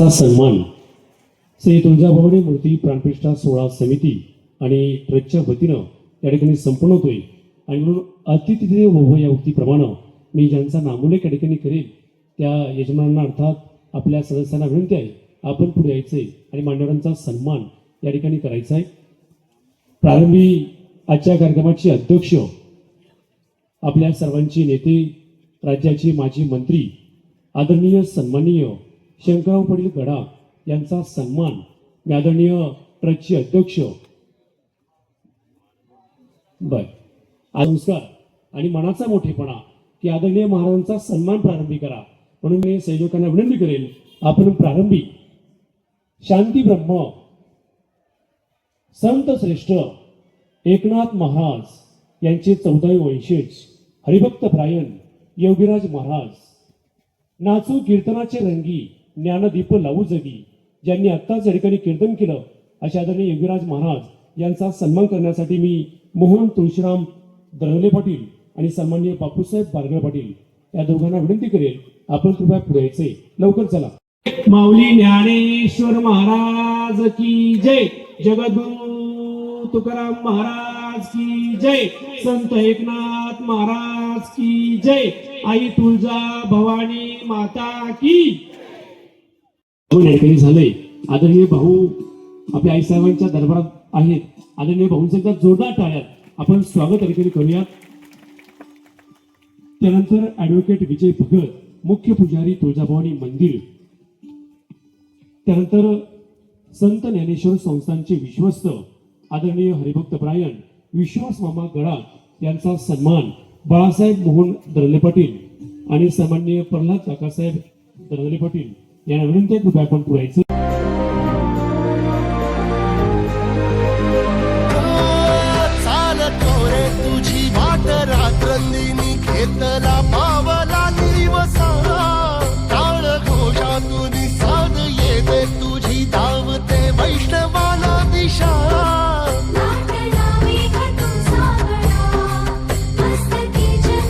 चा सन्मान श्री तुळजाभवानी मूर्ती प्राणप्रतिष्ठा सोहळा समिती आणि ट्रस्टच्या वतीनं या ठिकाणी संपन्न होतोय. आणि म्हणून अतिथिदेव मोह या उक्तीप्रमाणे मी ज्यांचा नामोलेख या ठिकाणी करेल त्या यजमानांना अर्थात आपल्या सदस्यांना विनंती आहे आपण पुढे यायचंय आणि मान्यवरांचा सन्मान या ठिकाणी करायचा आहे. प्रारंभी आजच्या कार्यक्रमाचे अध्यक्ष आपल्या सर्वांचे नेते राज्याचे माजी मंत्री आदरणीय सन्माननीय शंकरराव पाटील गडा यांचा सन्मान आदरणीय ट्रस्टचे अध्यक्ष. बर. संस्कार आणि मनाचा मोठेपणा की आदरणीय महाराजांचा सन्मान प्रारंभी करा. म्हणून मी संयोजकांना विनंती करेल आपण प्रारंभी शांती ब्रह्म संत श्रेष्ठ एकनाथ महाराज यांचे चौदावे वैशेष हरिभक्त प्रायण योगीराज महाराज नाचू कीर्तनाचे रंगी ज्ञानदीप लावू जगी ज्यांनी आत्ताच या ठिकाणी कीर्तन केलं अशा आदरणीय योगीराज महाराज यांचा सन्मान करण्यासाठी मी मोहन तुळशीराम दरवले पाटील आणि सन्माननीय बापूसाहेब बारगळ पाटील या दोघांना विनंती करेल आपण कृपया पुढे यायचे. लवकर चला. माऊली ज्ञानेश्वर महाराज की जय. जगद्गुरु तुकाराम महाराज की जय. संत एकनाथ महाराज की जय. आई तुळजा भवानी माता की हो, ठिकाणी झालंय. आदरणीय भाऊ आपल्या आईसाहेबांच्या दरबारात आहेत. आदरणीय भाऊंचं एकदा जोरदार टाळ्यात आपण स्वागत अधिकारी ठिकाणी करूयात. त्यानंतर ऍडव्होकेट विजय भगत मुख्य पुजारी तुळजाभवानी मंदिर. त्यानंतर संत ज्ञानेश्वर संस्थांचे विश्वस्त आदरणीय हरिभक्त प्रायण विश्वास मामा गडा यांचा सन्मान बाळासाहेब मोहन दरले पाटील आणि सन्माननीय प्रल्हाद काकासाहेब दरले पाटील यांना विनंती आहे कृपया आपण पुरायचं